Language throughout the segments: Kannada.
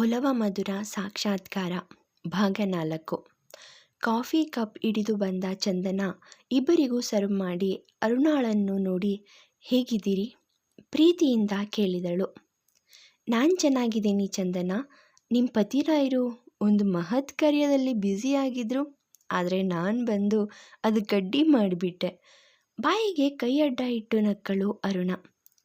ಒಲವ ಮಧುರ ಸಾಕ್ಷಾತ್ಕಾರ, ಭಾಗ ನಾಲ್ಕು. ಕಾಫಿ ಕಪ್ ಹಿಡಿದು ಬಂದ ಚಂದನ ಇಬ್ಬರಿಗೂ ಸರ್ವ್ ಮಾಡಿ ಅರುಣಾಳನ್ನು ನೋಡಿ, ಹೇಗಿದ್ದೀರಿ? ಪ್ರೀತಿಯಿಂದ ಕೇಳಿದಳು. ನಾನು ಚೆನ್ನಾಗಿದ್ದೀನಿ ಚಂದನ. ನಿಮ್ಮ ಪತಿರಾಯರು ಒಂದು ಮಹತ್ ಕಾರ್ಯದಲ್ಲಿ ಆಗಿದ್ರು. ಆದರೆ ನಾನು ಬಂದು ಅದು ಗಡ್ಡಿ ಮಾಡಿಬಿಟ್ಟೆ. ಬಾಯಿಗೆ ಕೈ ಅಡ್ಡ ಇಟ್ಟು ನಕ್ಕಳು ಅರುಣ.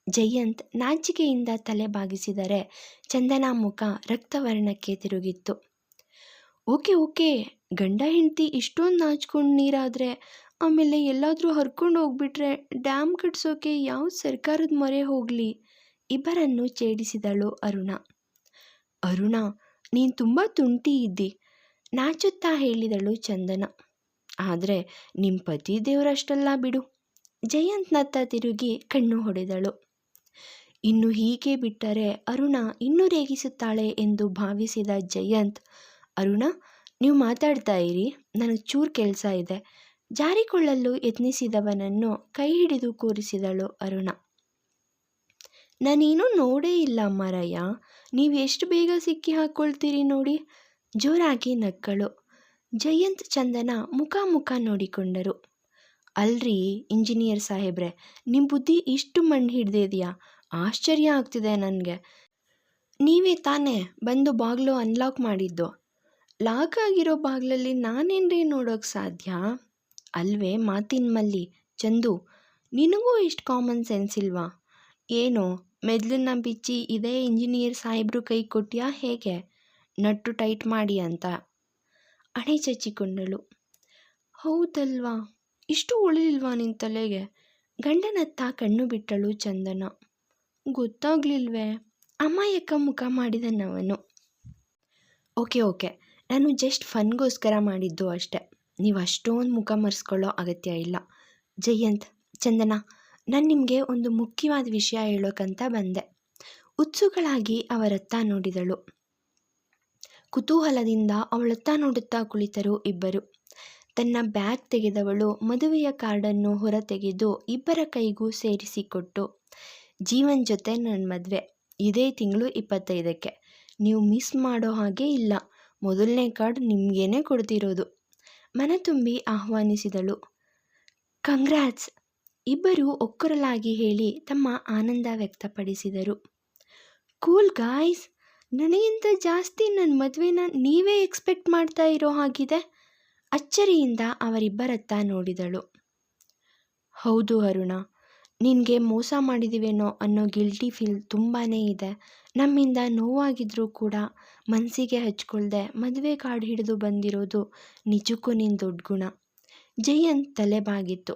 ಜಯಂತ್ ನಾಚಿಕೆಯಿಂದ ತಲೆ ಬಾಗಿಸಿದರೆ ಚಂದನ ಮುಖ ರಕ್ತವರ್ಣಕ್ಕೆ ತಿರುಗಿತ್ತು. ಓಕೆ ಓಕೆ, ಗಂಡ ಹೆಂಡತಿ ಇಷ್ಟೊಂದು ನಾಚ್ಕೊಂಡು ನೀರಾದರೆ ಆಮೇಲೆ ಎಲ್ಲಾದರೂ ಹರ್ಕೊಂಡು ಹೋಗ್ಬಿಟ್ರೆ ಡ್ಯಾಮ್ ಕಟ್ಸೋಕೆ ಯಾವ ಸರ್ಕಾರದ ಮೊರೆ ಹೋಗಲಿ? ಇಬ್ಬರನ್ನು ಛೇಡಿಸಿದಳು ಅರುಣ. ಅರುಣ, ನೀನು ತುಂಬ ತುಂಟಿ ಇದ್ದಿ, ನಾಚುತ್ತಾ ಹೇಳಿದಳು ಚಂದನ. ಆದರೆ ನಿಮ್ಮ ಪತಿ ದೇವರಷ್ಟಲ್ಲ ಬಿಡು, ಜಯಂತ್ನತ್ತ ತಿರುಗಿ ಕಣ್ಣು ಹೊಡೆದಳು. ಇನ್ನು ಹೀಗೆ ಬಿಟ್ಟರೆ ಅರುಣ ಇನ್ನೂ ರೇಗಿಸುತ್ತಾಳೆ ಎಂದು ಭಾವಿಸಿದ ಜಯಂತ್, ಅರುಣ, ನೀವು ಮಾತಾಡ್ತಾ ಇರಿ. ನನಗೆ ಚೂರು ಕೆಲಸ ಇದೆ. ಜಾರಿಕೊಳ್ಳಲು ಯತ್ನಿಸಿದವನನ್ನು ಕೈ ಹಿಡಿದು ಕೂರಿಸಿದಳು ಅರುಣ. ನಾನೇನೂ ನೋಡೇ ಇಲ್ಲ ಮರಯ್ಯ ನೀವು ಎಷ್ಟು ಬೇಗ ಸಿಕ್ಕಿ ಹಾಕ್ಕೊಳ್ತೀರಿ ನೋಡಿ? ಜೋರಾಗಿ ನಕ್ಕಳು. ಜಯಂತ್ ಚಂದನ ಮುಖ ಮುಖ ನೋಡಿಕೊಂಡರು. ಅಲ್ರಿ, ಇಂಜಿನಿಯರ್ ಸಾಹೇಬ್ರೆ ನಿಮ್ಮ ಬುದ್ಧಿ ಇಷ್ಟು ಮಣ್ಣು ಹಿಡ್ದಿದೆಯಾ? ಆಶ್ಚರ್ಯ ಆಗ್ತಿದೆ ನನಗೆ. ನೀವೇ ತಾನೇ ಬಂದು ಬಾಗಿಲು ಅನ್ಲಾಕ್ ಮಾಡಿದ್ದು. ಲಾಕ್ ಆಗಿರೋ ಬಾಗಿಲಲ್ಲಿ ನಾನೇನ್ರಿ ನೋಡೋಕೆ ಸಾಧ್ಯ? ಅಲ್ವೇ ಮಾತಿನ ಮಲ್ಲಿ. ಚಂದು, ನಿನಗೂ ಇಷ್ಟು ಕಾಮನ್ ಸೆನ್ಸ್ ಇಲ್ವಾ? ಏನು ಮೆದ್ಲನ್ನ ಬಿಚ್ಚಿ ಇದೇ ಇಂಜಿನಿಯರ್ ಸಾಹೇಬ್ರು ಕೈ ಕೊಟ್ಟಿಯಾ ಹೇಗೆ? ನಟ್ಟು ಟೈಟ್ ಮಾಡಿ ಅಂತ. ಅಣೆ ಚಚ್ಚಿಕೊಂಡಳು ಹೌದಲ್ವಾ? ಇಷ್ಟು ಉಳಿಲಿಲ್ವಾ ನಿನ್ನ ತಲೆಗೆ? ಗಂಡನತ್ತ ಕಣ್ಣು ಬಿಟ್ಟಳು ಚಂದನ. ಗೊತ್ತಾಗ್ಲಿಲ್ವೇ? ಅಮಾಯಕ ಮುಖ ಮಾಡಿದನವನು. Okay okay. ನಾನು ಜಸ್ಟ್ ಫನ್ಗೋಸ್ಕರ ಮಾಡಿದ್ದು ಅಷ್ಟೆ. ನೀವು ಅಷ್ಟೊಂದು ಮುಖ ಮರೆಸ್ಕೊಳ್ಳೋ ಅಗತ್ಯ ಇಲ್ಲ. ಜಯಂತ್, ಚಂದನ, ನಾನು ನಿಮಗೆ ಒಂದು ಮುಖ್ಯವಾದ ವಿಷಯ ಹೇಳೋಕ್ಕಂತ ಬಂದೆ. ಉತ್ಸುಗಳಾಗಿ ಅವರತ್ತ ನೋಡಿದಳು. ಕುತೂಹಲದಿಂದ ಅವಳತ್ತ ನೋಡುತ್ತಾ ಕುಳಿತರು ಇಬ್ಬರು. ತನ್ನ ಬ್ಯಾಗ್ ತೆಗೆದವಳು ಮದುವೆಯ ಕಾರ್ಡನ್ನು ಹೊರತೆಗೆದು ಇಬ್ಬರ ಕೈಗೂ ಸೇರಿಸಿಕೊಟ್ಟು ಜೀವನ್ ಜೊತೆ ನನ್ನ ಮದುವೆ. ಇದೇ ತಿಂಗಳು ಇಪ್ಪತ್ತೈದಕ್ಕೆ. ನೀವು ಮಿಸ್ ಮಾಡೋ ಹಾಗೆ ಇಲ್ಲ. ಮೊದಲನೇ ಕಾರ್ಡ್ ನಿಮಗೇನೆ ಕೊಡ್ತಿರೋದು. ಮನ ತುಂಬಿ ಆಹ್ವಾನಿಸಿದಳು. ಕಂಗ್ರಾಟ್ಸ್! ಇಬ್ಬರು ಒಕ್ಕರಲಾಗಿ ಹೇಳಿ ತಮ್ಮ ಆನಂದ ವ್ಯಕ್ತಪಡಿಸಿದರು. Cool guys! ನನಗಿಂತ ಜಾಸ್ತಿ ನನ್ನ ಮದುವೆನ ನೀವೇ ಎಕ್ಸ್ಪೆಕ್ಟ್ ಮಾಡ್ತಾ ಇರೋ ಹಾಗಿದೆ? ಅಚ್ಚರಿಯಿಂದ ಅವರಿಬ್ಬರತ್ತ ನೋಡಿದಳು. ಹೌದು ಅರುಣ. ನಿನಗೆ ಮೋಸ ಮಾಡಿದ್ದೀವೇನೋ ಅನ್ನೋ ಗಿಲ್ಟಿ ಫೀಲ್ ತುಂಬಾ ಇದೆ. ನಮ್ಮಿಂದ ನೋವಾಗಿದ್ರೂ ಕೂಡ ಮನಸ್ಸಿಗೆ ಹಚ್ಕೊಳ್ದೆ ಮದುವೆ ಕಾರ್ಡ್ ಹಿಡಿದು ಬಂದಿರೋದು ನಿಜಕ್ಕೂ ನಿನ್ನ ದೊಡ್ಡ ಗುಣ. ಜಯಂತ್ ತಲೆ ಬಾಗಿತ್ತು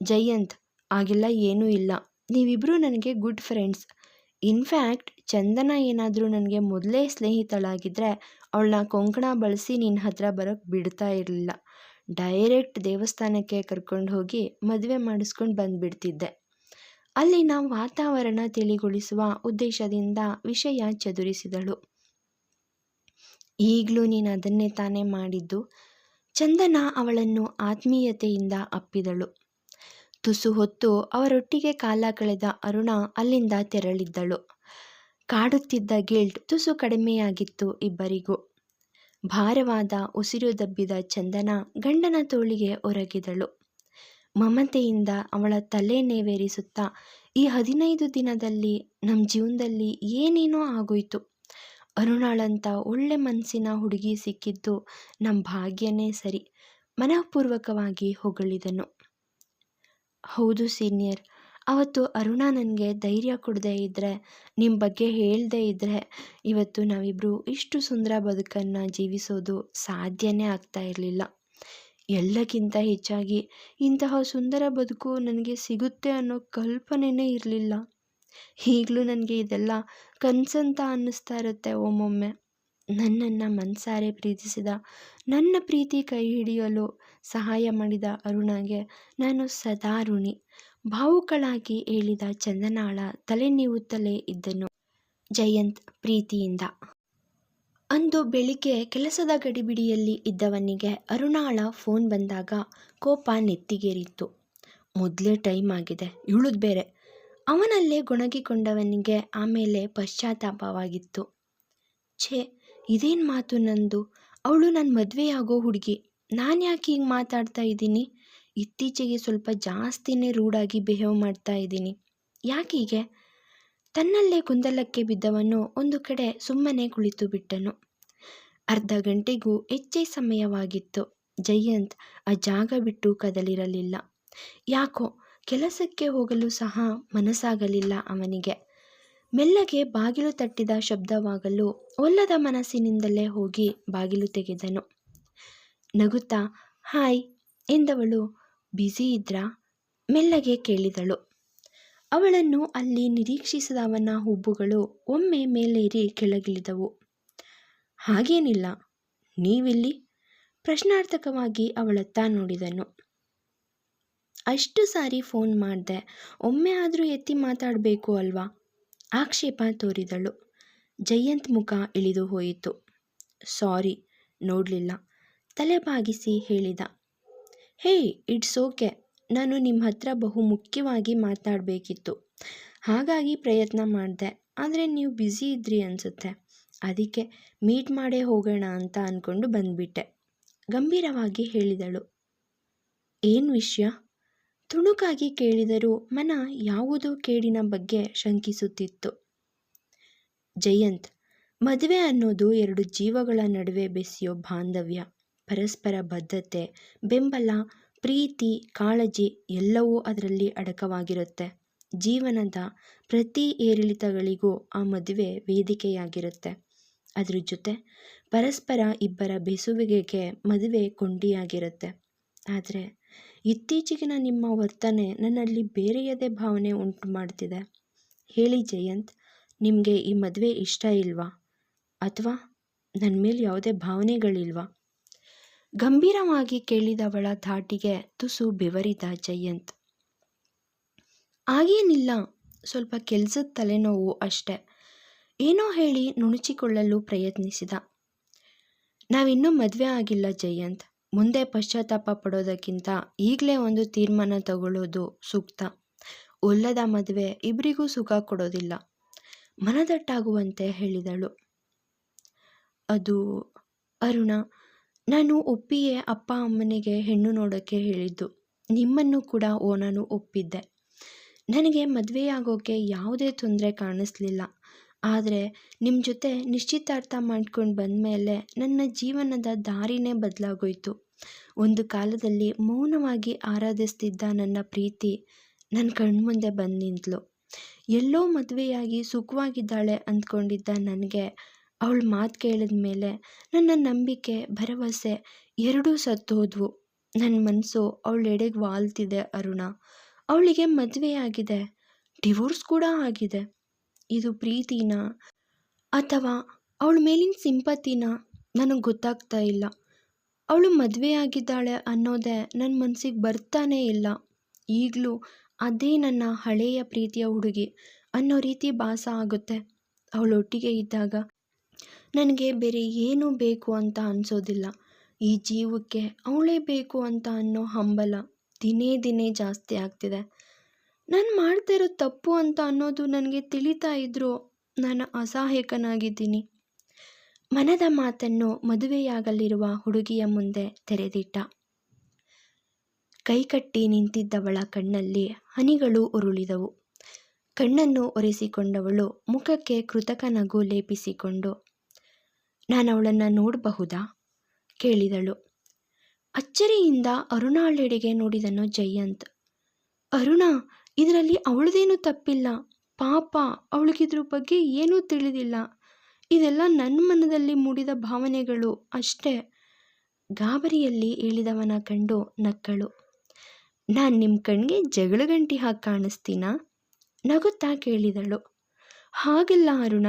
ಜಯಂತ್ ಆಗೆಲ್ಲ ಏನೂ ಇಲ್ಲ. ನೀವಿಬ್ಬರೂ ನನಗೆ ಗುಡ್ ಫ್ರೆಂಡ್ಸ್ ಇನ್ಫ್ಯಾಕ್ಟ್ ಚಂದನ ಏನಾದರೂ ನನಗೆ ಮೊದಲೇ ಸ್ನೇಹಿತಳಾಗಿದ್ದರೆ ಅವಳನ್ನ ಕೊಂಕಣ ಬಳಸಿ ನಿನ್ನ ಹತ್ರ ಬರೋಕ್ಕೆ ಬಿಡ್ತಾ ಇರಲಿಲ್ಲ. ಡೈರೆಕ್ಟ್ ದೇವಸ್ಥಾನಕ್ಕೆ ಕರ್ಕೊಂಡು ಹೋಗಿ ಮದುವೆ ಮಾಡಿಸ್ಕೊಂಡು ಬಂದುಬಿಡ್ತಿದ್ದೆ. ಅಲ್ಲಿನ ವಾತಾವರಣ ತಿಳಿಗೊಳಿಸುವ ಉದ್ದೇಶದಿಂದ ವಿಷಯ ಚದುರಿಸಿದಳು. ಈಗಲೂ ನೀನು ಅದನ್ನೇ ತಾನೇ ಮಾಡಿದ್ದು? ಚಂದನ ಅವಳನ್ನು ಆತ್ಮೀಯತೆಯಿಂದ ಅಪ್ಪಿದಳು. ತುಸು ಹೊತ್ತು ಅವರೊಟ್ಟಿಗೆ ಕಾಲ ಕಳೆದ ಅರುಣ ಅಲ್ಲಿಂದ ತೆರಳಿದ್ದಳು. ಕಾಡುತ್ತಿದ್ದ ಗಿಲ್ಟ್ ತುಸು ಕಡಿಮೆಯಾಗಿತ್ತು ಇಬ್ಬರಿಗೂ. ಭಾರವಾದ ಉಸಿರು ದಬ್ಬಿದ ಚಂದನ ಗಂಡನ ತೋಳಿಗೆ ಒರಗಿದಳು. ಮಮತೆಯಿಂದ ಅವಳ ತಲೆ ನೇವೇರಿಸುತ್ತಾ, ಈ ಹದಿನೈದು ದಿನದಲ್ಲಿ ನಮ್ಮ ಜೀವನದಲ್ಲಿ ಏನೇನೋ ಆಗೋಯ್ತು. ಅರುಣಾಳಂತ ಒಳ್ಳೆ ಮನಸ್ಸಿನ ಹುಡುಗಿ ಸಿಕ್ಕಿದ್ದು ನಮ್ಮ ಭಾಗ್ಯನೇ ಸರಿ. ಮನಃಪೂರ್ವಕವಾಗಿ ಹೊಗಳಿದನು. ಹೌದು ಸೀನಿಯರ್ ಅವತ್ತು ಅರುಣ ನನಗೆ ಧೈರ್ಯ ಕೊಡದೇ ಇದ್ದರೆ ನಿಮ್ಮ ಬಗ್ಗೆ ಹೇಳದೇ ಇದ್ದರೆ ಇವತ್ತು ನಾವಿಬ್ಬರು ಇಷ್ಟು ಸುಂದರ ಬದುಕನ್ನು ಜೀವಿಸೋದು ಸಾಧ್ಯನೇ ಆಗ್ತಾ ಇರಲಿಲ್ಲ. ಎಲ್ಲಕ್ಕಿಂತ ಹೆಚ್ಚಾಗಿ ಇಂತಹ ಸುಂದರ ಬದುಕು ನನಗೆ ಸಿಗುತ್ತೆ ಅನ್ನೋ ಕಲ್ಪನೆಯೇ ಇರಲಿಲ್ಲ. ಈಗಲೂ ನನಗೆ ಇದೆಲ್ಲ ಕನಸಂತ ಅನ್ನಿಸ್ತಾ ಇರುತ್ತೆ ಒಮ್ಮೊಮ್ಮೆ. ನನ್ನನ್ನು ಮನಸಾರೆ ಪ್ರೀತಿಸಿದ, ನನ್ನ ಪ್ರೀತಿ ಕೈ ಹಿಡಿಯಲು ಸಹಾಯ ಮಾಡಿದ ಅರುಣಗೆ, ನಾನು ಸದಾ ಋಣಿ. ಭಾವುಕಳಾಗಿ ಹೇಳಿದ ಚಂದನಾಳ ತಲೆ ನೀವುತ್ತಲೇ ಇದ್ದನು. ಜಯಂತ್ ಪ್ರೀತಿಯಿಂದ. ಅಂದು ಬೆಳಿಗ್ಗೆ ಕೆಲಸದ ಗಡಿಬಿಡಿಯಲ್ಲಿ ಇದ್ದವನಿಗೆ ಅರುಣಾಳ ಫೋನ್ ಬಂದಾಗ ಕೋಪ ನೆತ್ತಿಗೇರಿತ್ತು. ಮೊದಲೇ ಟೈಮ್ ಆಗಿದೆ, ಇಳುದು ಬೇರೆ. ಅವನಲ್ಲೇ ಗೊಣಗಿಕೊಂಡವನಿಗೆ ಆಮೇಲೆ ಪಶ್ಚಾತ್ತಾಪವಾಗಿತ್ತು. ಛೇ, ಇದೇನು ಮಾತು ನಂದು? ಅವಳು ನನ್ನ ಮದುವೆಯಾಗೋ ಹುಡುಗಿ. ನಾನು ಯಾಕೆ ಹೀಗೆ ಮಾತಾಡ್ತಾ ಇದ್ದೀನಿ? ಇತ್ತೀಚೆಗೆ ಸ್ವಲ್ಪ ಜಾಸ್ತಿನೇ ರೂಢಾಗಿ ಬಿಹೇವ್ ಮಾಡ್ತಾ ಇದ್ದೀನಿ. ಯಾಕೀಗೆ ತನ್ನಲ್ಲೇ ಗೊಂದಲಕ್ಕೆ ಬಿದ್ದವನು ಒಂದು ಕಡೆ ಸುಮ್ಮನೆ ಕುಳಿತು ಬಿಟ್ಟನು. ಅರ್ಧ ಗಂಟೆಗೂ ಹೆಚ್ಚೇ ಸಮಯವಾಗಿತ್ತು. ಜಯಂತ್ ಆ ಜಾಗ ಬಿಟ್ಟು ಕದಲಿರಲಿಲ್ಲ. ಯಾಕೋ ಕೆಲಸಕ್ಕೆ ಹೋಗಲು ಸಹ ಮನಸ್ಸಾಗಲಿಲ್ಲ ಅವನಿಗೆ. ಮೆಲ್ಲಗೆ ಬಾಗಿಲು ತಟ್ಟಿದ ಶಬ್ದವಾಗಲು ಒಲ್ಲದ ಮನಸ್ಸಿನಿಂದಲೇ ಹೋಗಿ ಬಾಗಿಲು ತೆಗೆದನು. ನಗುತ್ತಾ, ಹಾಯ್ ಎಂದವಳು ಬ್ಯುಸಿ ಇದ್ರಾ? ಮೆಲ್ಲಗೆ ಕೇಳಿದಳು. ಅವಳನ್ನು ಅಲ್ಲಿ ನಿರೀಕ್ಷಿಸಿದವನ ಹುಬ್ಬುಗಳು ಒಮ್ಮೆ ಮೇಲೇರಿ ಕೆಳಗಿಳಿದವು. ಹಾಗೇನಿಲ್ಲ, ನೀವಿಲ್ಲಿ? ಪ್ರಶ್ನಾರ್ಥಕವಾಗಿ ಅವಳತ್ತ ನೋಡಿದನು. ಅಷ್ಟು ಸಾರಿ ಫೋನ್ ಮಾಡಿದೆ, ಒಮ್ಮೆ ಆದರೂ ಎತ್ತಿ ಮಾತಾಡಬೇಕು ಅಲ್ವಾ? ಆಕ್ಷೇಪ ತೋರಿದಳು. ಜಯಂತ್ ಮುಖ ಇಳಿದು ಹೋಯಿತು. ಸಾರಿ, ನೋಡಲಿಲ್ಲ. ತಲೆ ಬಾಗಿಸಿ ಹೇಳಿದ, ಹೇ, ಇಟ್ಸ್ ಓಕೆ. ನಾನು ನಿಮ್ಮ ಹತ್ರ ಬಹು ಮುಖ್ಯವಾಗಿ ಮಾತಾಡಬೇಕಿತ್ತು. ಹಾಗಾಗಿ ಪ್ರಯತ್ನ ಮಾಡಿದೆ. ಆದರೆ ನೀವು ಬ್ಯುಸಿ ಇದ್ರಿ ಅನಿಸುತ್ತೆ. ಅದಕ್ಕೆ ಮೀಟ್ ಮಾಡೇ ಹೋಗೋಣ ಅಂತ ಅಂದ್ಕೊಂಡು ಬಂದ್ಬಿಟ್ಟೆ. ಗಂಭೀರವಾಗಿ ಹೇಳಿದಳು, ಏನು ವಿಷಯ? ತುಣುಕಾಗಿ ಕೇಳಿದರೂ ಮನ ಯಾವುದೋ ಕೇಡಿನ ಬಗ್ಗೆ ಶಂಕಿಸುತ್ತಿತ್ತು. ಜಯಂತ್, ಮದುವೆ ಅನ್ನೋದು ಎರಡು ಜೀವಗಳ ನಡುವೆ ಬೆಸೆಯೋ ಬಾಂಧವ್ಯ. ಪರಸ್ಪರ ಬದ್ಧತೆ, ಬೆಂಬಲ, ಪ್ರೀತಿ, ಕಾಳಜಿ ಎಲ್ಲವೂ ಅದರಲ್ಲಿ ಅಡಕವಾಗಿರುತ್ತೆ. ಜೀವನದ ಪ್ರತಿ ಏರಿಳಿತಗಳಿಗೂ ಆ ಮದುವೆ ವೇದಿಕೆಯಾಗಿರುತ್ತೆ. ಅದ್ರ ಜೊತೆ ಪರಸ್ಪರ ಇಬ್ಬರ ಬೆಸುವಿಗೆಗೆ ಮದುವೆ ಕೊಂಡಿಯಾಗಿರುತ್ತೆ. ಆದರೆ ಇತ್ತೀಚೆಗಿನ ನಿಮ್ಮ ವರ್ತನೆ ನನ್ನಲ್ಲಿ ಬೇರೆಯದೇ ಭಾವನೆ ಉಂಟು ಮಾಡ್ತಿದೆ. ಹೇಳಿ ಜಯಂತ್, ನಿಮಗೆ ಈ ಮದುವೆ ಇಷ್ಟ ಇಲ್ವಾ? ಅಥವಾ ನನ್ನ ಮೇಲೆ ಯಾವುದೇ ಭಾವನೆಗಳಿಲ್ವಾ? ಗಂಭೀರವಾಗಿ ಕೇಳಿದವಳ ಧಾಟಿಗೆ ತುಸು ಬೆವರಿದ ಜಯಂತ್. ಆಗೇನಿಲ್ಲ ಸ್ವಲ್ಪ ಕೆಲಸದ ತಲೆನೋವು ಅಷ್ಟೆ. ಏನೋ ಹೇಳಿ ನುಣುಚಿಕೊಳ್ಳಲು ಪ್ರಯತ್ನಿಸಿದ. ನಾವಿನ್ನೂ ಮದುವೆ ಆಗಿಲ್ಲ ಜಯಂತ್. ಮುಂದೆ ಪಶ್ಚಾತ್ತಾಪ ಪಡೋದಕ್ಕಿಂತ ಈಗಲೇ ಒಂದು ತೀರ್ಮಾನ ತಗೊಳ್ಳೋದು ಸೂಕ್ತ. ಒಲ್ಲದ ಮದುವೆ ಇಬ್ಬರಿಗೂ ಸುಖ ಕೊಡೋದಿಲ್ಲ. ಮನದಟ್ಟಾಗುವಂತೆ ಹೇಳಿದಳು. ಅದು ಅರುಣ ನಾನು ಒಪ್ಪಿಯೇ ಅಪ್ಪ ಅಮ್ಮನಿಗೆ ಹೆಣ್ಣು ನೋಡೋಕ್ಕೆ ಹೇಳಿದ್ದು. ನಿಮ್ಮನ್ನು ಕೂಡ ಓ ನಾನು ಒಪ್ಪಿದ್ದೆ. ನನಗೆ ಮದುವೆಯಾಗೋಕ್ಕೆ ಯಾವುದೇ ತೊಂದರೆ ಕಾಣಿಸ್ಲಿಲ್ಲ. ಆದರೆ ನಿಮ್ಮ ಜೊತೆ ನಿಶ್ಚಿತಾರ್ಥ ಮಾಡ್ಕೊಂಡು ಬಂದಮೇಲೆ ನನ್ನ ಜೀವನದ ದಾರಿನೇ ಬದಲಾಗೋಯ್ತು. ಒಂದು ಕಾಲದಲ್ಲಿ ಮೌನವಾಗಿ ಆರಾಧಿಸ್ತಿದ್ದ ನನ್ನ ಪ್ರೀತಿ ನನ್ನ ಕಣ್ಮುಂದೆ ಬಂದು ನಿಂತಳು ಎಲ್ಲೋ ಮದುವೆಯಾಗಿ ಸುಖವಾಗಿದ್ದಾಳೆ ಅಂದ್ಕೊಂಡಿದ್ದ ನನಗೆ ಅವಳ ಮಾತು ಕೇಳಿದ ಮೇಲೆ ನನ್ನ ನಂಬಿಕೆ, ಭರವಸೆ ಎರಡೂ ಸತ್ತೋದ್ವು. ನನ್ನ ಮನಸ್ಸು ಅವಳೆಡೆಗೆ ವಾಲ್ತಿದೆ ಅರುಣ. ಅವಳಿಗೆ ಮದುವೆ ಆಗಿದೆ ಡಿವೋರ್ಸ್ ಕೂಡ ಆಗಿದೆ. ಇದು ಪ್ರೀತಿನ ಅಥವಾ ಅವಳ ಮೇಲಿನ ಸಿಂಪತಿನ? ನನಗೆ ಗೊತ್ತಾಗ್ತಾ ಇಲ್ಲ. ಅವಳು ಮದುವೆ ಆಗಿದ್ದಾಳೆ ಅನ್ನೋದೇ ನನ್ನ ಮನಸ್ಸಿಗೆ ಬರ್ತಾನೇ ಇಲ್ಲ. ಈಗಲೂ ಅದೇ ನನ್ನ ಹಳೆಯ ಪ್ರೀತಿಯ ಹುಡುಗಿ ಅನ್ನೋ ರೀತಿ ಭಾಸ ಆಗುತ್ತೆ. ಅವಳೊಟ್ಟಿಗೆ ಇದ್ದಾಗ ನನಗೆ ಬೇರೆ ಏನೂ ಬೇಕು ಅಂತ ಅನಿಸೋದಿಲ್ಲ. ಈ ಜೀವಕ್ಕೆ ಅವಳೇ ಬೇಕು ಅಂತ ಅನ್ನೋ ಹಂಬಲ ದಿನೇ ದಿನೇ ಜಾಸ್ತಿ ಆಗ್ತಿದೆ. ನಾನು ಮಾಡ್ತಾ ಇರೋದು ತಪ್ಪು ಅಂತ ಅನ್ನೋದು ನನಗೆ ತಿಳಿತಾ ಇದ್ದರೂ ನಾನು ಅಸಹಾಯಕನಾಗಿದ್ದೀನಿ. ಮನದ ಮಾತನ್ನು ಮದುವೆಯಾಗಲಿರುವ ಹುಡುಗಿಯ ಮುಂದೆ ತೆರೆದಿಟ್ಟ. ಕೈಕಟ್ಟಿ ನಿಂತಿದ್ದವಳ ಕಣ್ಣಲ್ಲಿ ಹನಿಗಳು ಉರುಳಿದವು. ಕಣ್ಣನ್ನು ಒರೆಸಿಕೊಂಡವಳು ಮುಖಕ್ಕೆ ಕೃತಕ ನಗು ಲೇಪಿಸಿಕೊಂಡು ನಾನು ಅವಳನ್ನು ನೋಡಬಹುದಾ? ಕೇಳಿದಳು. ಅಚ್ಚರಿಯಿಂದ ಅರುಣಾಳೆಡೆಗೆ ನೋಡಿದನು ಜಯಂತ್. ಅರುಣ, ಇದರಲ್ಲಿ ಅವಳದೇನೂ ತಪ್ಪಿಲ್ಲ. ಪಾಪ, ಅವಳಿಗಿದ್ರ ಬಗ್ಗೆ ಏನೂ ತಿಳಿದಿಲ್ಲ. ಇದೆಲ್ಲ ನನ್ನ ಮನದಲ್ಲಿ ಮೂಡಿದ ಭಾವನೆಗಳು ಅಷ್ಟೇ. ಗಾಬರಿಯಲ್ಲಿ ಹೇಳಿದವನ ಕಂಡು ನಕ್ಕಳು. ನಾನು ನಿಮ್ಮ ಕಣ್ಣಿಗೆ ಜಗಳ ಗಂಟಿ ಹಾಕಿ ಕಾಣಿಸ್ತೀನಾ? ನಗುತ್ತಾ ಕೇಳಿದಳು. ಹಾಗೆಲ್ಲ ಅರುಣ,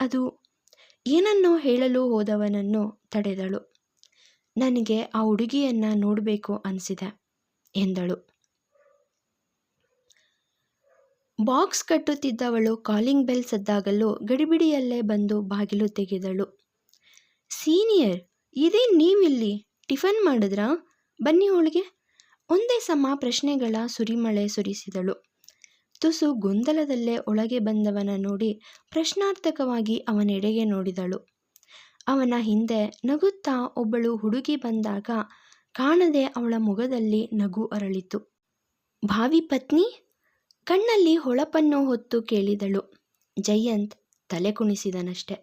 ಅದು ಏನನ್ನೋ ಹೇಳಲು ಹೋದವನನ್ನು ತಡೆದಳು. ನನಗೆ ಆ ಹುಡುಗಿಯನ್ನ ನೋಡಬೇಕು ಅನಿಸಿದೆ ಎಂದಳು. ಬಾಕ್ಸ್ ಕಟ್ಟುತ್ತಿದ್ದವಳು ಕಾಲಿಂಗ್ ಬೆಲ್ ಸದ್ದಾಗಲು ಗಡಿಬಿಡಿಯಲ್ಲೇ ಬಂದು ಬಾಗಿಲು ತೆಗೆದಳು. ಸೀನಿಯರ್ ಇದೇ ನೀವಿಲ್ಲಿ? ಟಿಫನ್ ಮಾಡಿದ್ರಾ? ಬನ್ನಿ ಅವಳಿಗೆ. ಒಂದೇ ಸಮ ಪ್ರಶ್ನೆಗಳ ಸುರಿಮಳೆ ಸುರಿಸಿದಳು. ತುಸು ಗೊಂದಲದಲ್ಲೇ ಒಳಗೆ ಬಂದವನ ನೋಡಿ ಪ್ರಶ್ನಾರ್ಥಕವಾಗಿ ಅವನೆಡೆಗೆ ನೋಡಿದಳು. ಅವನ ಹಿಂದೆ ನಗುತ್ತಾ ಒಬ್ಬಳು ಹುಡುಗಿ ಬಂದಾಗ ಕಾಣದೆ ಅವಳ ಮುಖದಲ್ಲಿ ನಗು ಅರಳಿತು. ಭಾವಿ ಪತ್ನಿ? ಕಣ್ಣಲ್ಲಿ ಹೊಳಪನ್ನು ಹೊತ್ತು ಕೇಳಿದಳು. ಜಯಂತ್ ತಲೆ ಕುಣಿಸಿದನಷ್ಟೆ.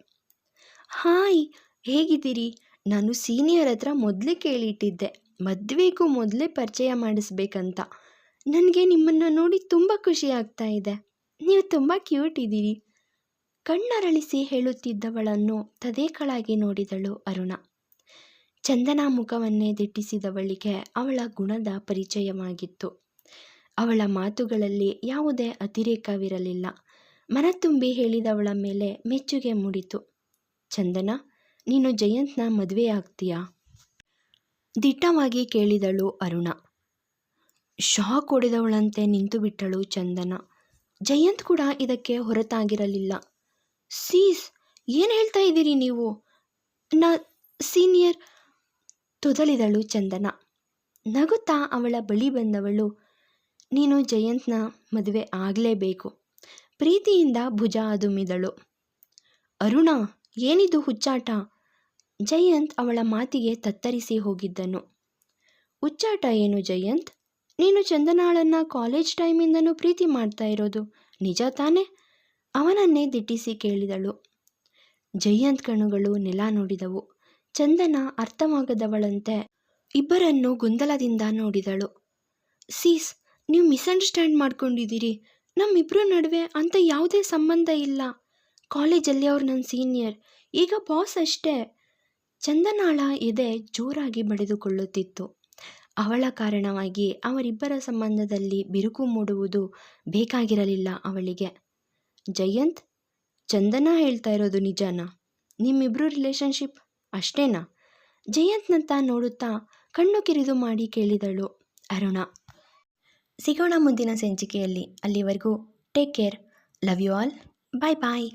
ಹಾಯ್, ಹೇಗಿದ್ದೀರಿ? ನಾನು ಸೀನಿಯರ್ ಹತ್ರ ಮೊದಲೇ ಕೇಳಿಟ್ಟಿದ್ದೆ. ಮದುವೆಗೂ ಮೊದಲೇ ಪರಿಚಯ ಮಾಡಿಸ್ಬೇಕಂತ. ನನಗೆ ನಿಮ್ಮನ್ನು ನೋಡಿ ತುಂಬ ಖುಷಿ ಆಗ್ತಾ ಇದೆ. ನೀವು ತುಂಬ ಕ್ಯೂಟ್ ಇದ್ದೀರಿ. ಕಣ್ಣರಳಿಸಿ ಹೇಳುತ್ತಿದ್ದವಳನ್ನು ತದೇಕಳಾಗಿ ನೋಡಿದಳು ಅರುಣ. ಚಂದನ ಮುಖವನ್ನೇ ದಿಟ್ಟಿಸಿದವಳಿಗೆ ಅವಳ ಗುಣದ ಪರಿಚಯವಾಗಿತ್ತು. ಅವಳ ಮಾತುಗಳಲ್ಲಿ ಯಾವುದೇ ಅತಿರೇಕವಿರಲಿಲ್ಲ. ಮನತುಂಬಿ ಹೇಳಿದವಳ ಮೇಲೆ ಮೆಚ್ಚುಗೆ ಮೂಡಿತು. ಚಂದನ, ನೀನು ಜಯಂತ್ನ ಮದುವೆ ಆಗ್ತೀಯಾ ದಿಟ್ಟವಾಗಿ ಕೇಳಿದಳು ಅರುಣ. ಶಾಕ್ ಹೊಡೆದವಳಂತೆ ನಿಂತು ಬಿಟ್ಟಳು ಚಂದನ. ಜಯಂತ್ ಕೂಡ ಇದಕ್ಕೆ ಹೊರತಾಗಿರಲಿಲ್ಲ. ಸೀಸ್, ಏನು ಹೇಳ್ತಾ ಇದ್ದೀರಿ ನೀವು? ನ ಸೀನಿಯರ್ ತೊದಲಿದಳು ಚಂದನ. ನಗುತ್ತಾ ಅವಳ ಬಳಿ ಬಂದವಳು, ನೀನು ಜಯಂತ್ನ ಮದುವೆ ಆಗಲೇಬೇಕು. ಪ್ರೀತಿಯಿಂದ ಭುಜ ಅದುಮಿದಳು. ಅರುಣ, ಏನಿದು ಹುಚ್ಚಾಟ? ಜಯಂತ್ ಅವಳ ಮಾತಿಗೆ ತತ್ತರಿಸಿ ಹೋಗಿದ್ದನು. ಹುಚ್ಚಾಟ ಏನು ಜಯಂತ್? ನೀನು ಚಂದನಾಳನ್ನು ಕಾಲೇಜ್ ಟೈಮಿಂದನೂ ಪ್ರೀತಿ ಮಾಡ್ತಾ ಇರೋದು. ನಿಜ ತಾನೇ? ಅವನನ್ನೇ ದಿಟ್ಟಿಸಿ ಕೇಳಿದಳು. ಜಯಂತ್ ಕಣುಗಳು ನೆಲ ನೋಡಿದವು. ಚಂದನ ಅರ್ಥವಾಗದವಳಂತೆ ಇಬ್ಬರನ್ನು ಗೊಂದಲದಿಂದ ನೋಡಿದಳು. ಸೀಸ್, ನೀವು ಮಿಸ್ಅಂಡರ್ಸ್ಟ್ಯಾಂಡ್ ಮಾಡ್ಕೊಂಡಿದ್ದೀರಿ. ನಮ್ಮಿಬ್ಬರ ನಡುವೆ ಅಂತ ಯಾವುದೇ ಸಂಬಂಧ ಇಲ್ಲ. ಕಾಲೇಜಲ್ಲಿ ಅವ್ರು ನನ್ನ ಸೀನಿಯರ್. ಈಗ ಬಾಸ್ ಅಷ್ಟೇ. ಚಂದನಾಳ ಎದೆ ಜೋರಾಗಿ ಬಡಿದುಕೊಳ್ಳುತ್ತಿತ್ತು. ಅವಳ ಕಾರಣವಾಗಿ ಅವರಿಬ್ಬರ ಸಂಬಂಧದಲ್ಲಿ ಬಿರುಕು ಮೂಡುವುದು ಬೇಕಾಗಿರಲಿಲ್ಲ ಅವಳಿಗೆ. ಜಯಂತ್, ಚಂದನ ಹೇಳ್ತಾ ಇರೋದು ನಿಜನಾ? ನಿಮ್ಮಿಬ್ರು ರಿಲೇಶನ್ಶಿಪ್ ಅಷ್ಟೇನಾ? ಜಯಂತ್ನಂತ ನೋಡುತ್ತಾ ಕಣ್ಣು ಕಿರಿದು ಮಾಡಿ ಕೇಳಿದಳು ಅರುಣ. ಸಿಗೋಣ ಮುಂದಿನ ಸಂಚಿಕೆಯಲ್ಲಿ. ಅಲ್ಲಿವರೆಗೂ take care love you all bye bye